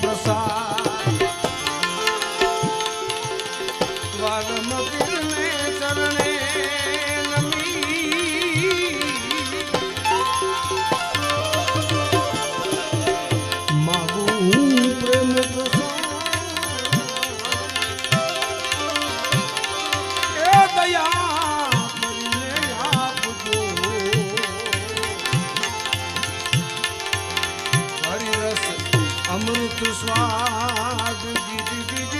પ્રસાદ વાલમ પીરને ચરણે દયા અમૃત સ્વાદ દીદી